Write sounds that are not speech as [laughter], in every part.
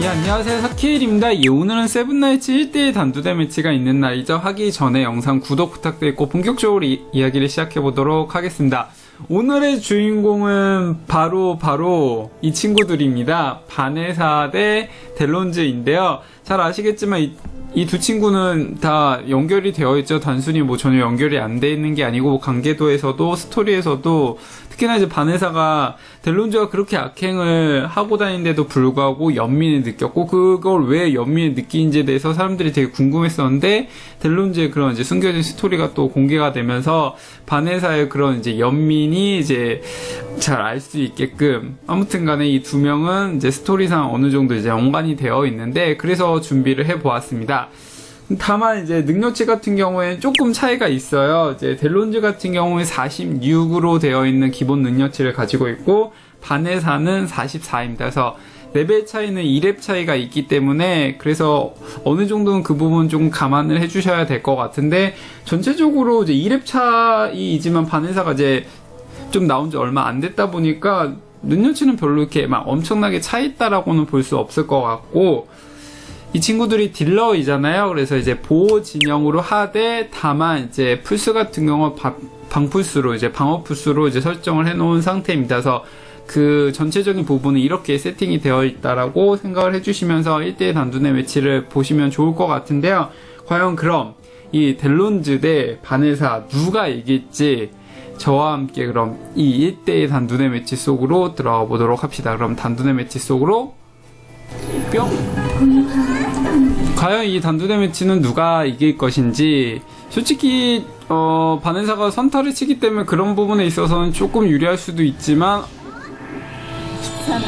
예, 안녕하세요. 사키일입니다. 예, 오늘은 세븐나이츠 1대1 단두대 매치가 있는 날이죠. 하기 전에 영상 구독 부탁드리고 본격적으로 이, 이야기를 시작해보도록 하겠습니다. 오늘의 주인공은 바로 바로 이 친구들입니다. 바네사 대 델론즈인데요. 잘 아시겠지만 이, 이 두 친구는 다 연결이 되어 있죠. 단순히 뭐 전혀 연결이 안 돼 있는 게 아니고 관계도에서도 스토리에서도 특히나 이제 바네사가 델론즈가 그렇게 악행을 하고 다니는데도 불구하고 연민을 느꼈고 그걸 왜 연민을 느끼는지에 대해서 사람들이 되게 궁금했었는데 델론즈의 그런 이제 숨겨진 스토리가 또 공개가 되면서 바네사의 그런 이제 연민이 이제 잘 알 수 있게끔 아무튼 간에 이 두 명은 이제 스토리상 어느 정도 이제 연관이 되어 있는데 그래서 준비를 해 보았습니다. 다만 이제 능력치 같은 경우에는 조금 차이가 있어요. 이제 델론즈 같은 경우에 46으로 되어 있는 기본 능력치를 가지고 있고 바네사는 44입니다. 그래서 레벨 차이는 2렙 차이가 있기 때문에 그래서 어느 정도는 그 부분 좀 감안을 해주셔야 될 것 같은데 전체적으로 이제 2렙 차이이지만 바네사가 이제 좀 나온 지 얼마 안 됐다 보니까 능력치는 별로 이렇게 막 엄청나게 차 있다라고는 볼 수 없을 것 같고 이 친구들이 딜러이잖아요. 그래서 이제 보호 진영으로 하되 다만 이제 풀스 같은 경우 방풀수로 이제 방어 풀수로 이제 설정을 해놓은 상태입니다. 그래서 그 전체적인 부분은 이렇게 세팅이 되어 있다라고 생각을 해주시면서 1대1 단두대 매치를 보시면 좋을 것 같은데요. 과연 그럼 이 델론즈 대 바네사 누가 이길지 저와 함께 그럼 이 1대1 단두대 매치 속으로 들어가 보도록 합시다. 그럼 단두대 매치 속으로 뿅! 과연 이 단두대 매치는 누가 이길 것인지 솔직히 어, 바네사가 선타를 치기 때문에 그런 부분에 있어서는 조금 유리할 수도 있지만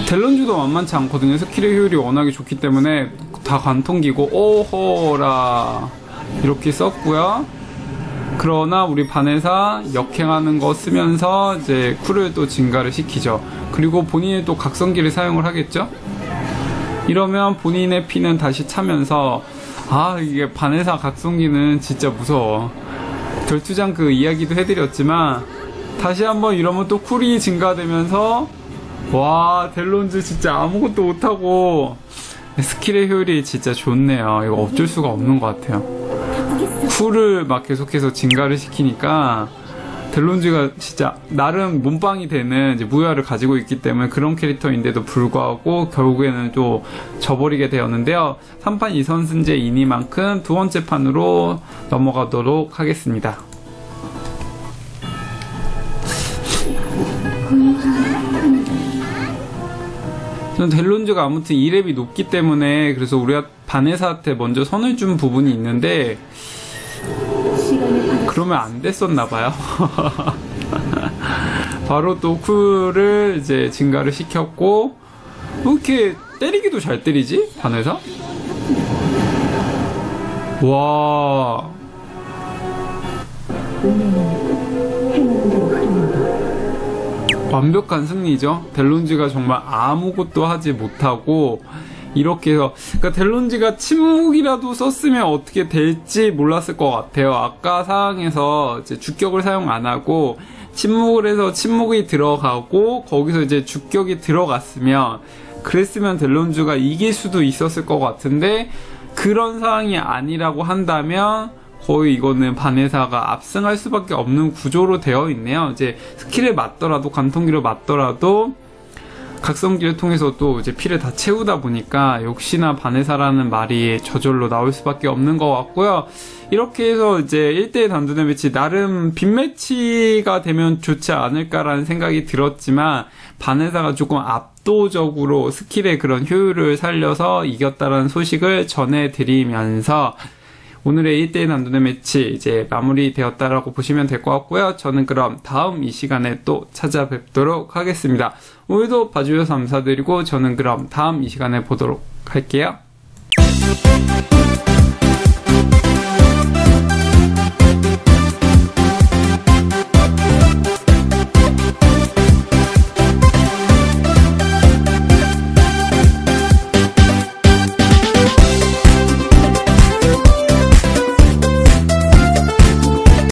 델런주도 만만치 않거든요. 스킬의 효율이 워낙에 좋기 때문에 다 관통기고 오호라 이렇게 썼고요. 그러나 우리 바네사 역행하는 거 쓰면서 이제 쿨을 또 증가를 시키죠. 그리고 본인이 또 각성기를 사용을 하겠죠. 이러면 본인의 피는 다시 차면서 아 이게 바네사 각성기는 진짜 무서워. 결투장 그 이야기도 해드렸지만 다시 한번 이러면 또 쿨이 증가되면서 와 델론즈 진짜 아무것도 못하고 스킬의 효율이 진짜 좋네요. 이거 어쩔 수가 없는 것 같아요. 쿨을 막 계속해서 증가를 시키니까 델론즈가 진짜 나름 몸빵이 되는 무야를 가지고 있기 때문에 그런 캐릭터인데도 불구하고 결국에는 또 져버리게 되었는데요. 3판 2선승제 이니만큼 두 번째 판으로 넘어가도록 하겠습니다. 저는 델론즈가 아무튼 2렙이 높기 때문에 그래서 우리가 바네사한테 먼저 선을 준 부분이 있는데 그러면 안 됐었나 봐요. [laughs] 바로 또 쿨을 이제 증가를 시켰고 왜 이렇게 때리기도 잘 때리지? 바네사? 와. 완벽한 승리죠. 델론즈가 정말 아무것도 하지 못하고 이렇게 해서 그러니까 델론즈가 침묵이라도 썼으면 어떻게 될지 몰랐을 것 같아요. 아까 상황에서 이제 주격을 사용 안 하고 침묵을 해서 침묵이 들어가고 거기서 이제 주격이 들어갔으면 그랬으면 델론즈가 이길 수도 있었을 것 같은데 그런 상황이 아니라고 한다면 거의 이거는 바네사가 압승할 수밖에 없는 구조로 되어 있네요. 이제 스킬을 맞더라도 관통기를 맞더라도 각성기를 통해서 또 이제 피를 다 채우다 보니까 역시나 바네사라는 말이 저절로 나올 수밖에 없는 것 같고요. 이렇게 해서 이제 1대1 단두대 매치 나름 빈매치가 되면 좋지 않을까라는 생각이 들었지만 바네사가 조금 압도적으로 스킬의 그런 효율을 살려서 이겼다는 소식을 전해드리면서 오늘의 1대1 난도의 매치 이제 마무리되었다라고 보시면 될 것 같고요. 저는 그럼 다음 이 시간에 또 찾아뵙도록 하겠습니다. 오늘도 봐주셔서 감사드리고 저는 그럼 다음 이 시간에 보도록 할게요.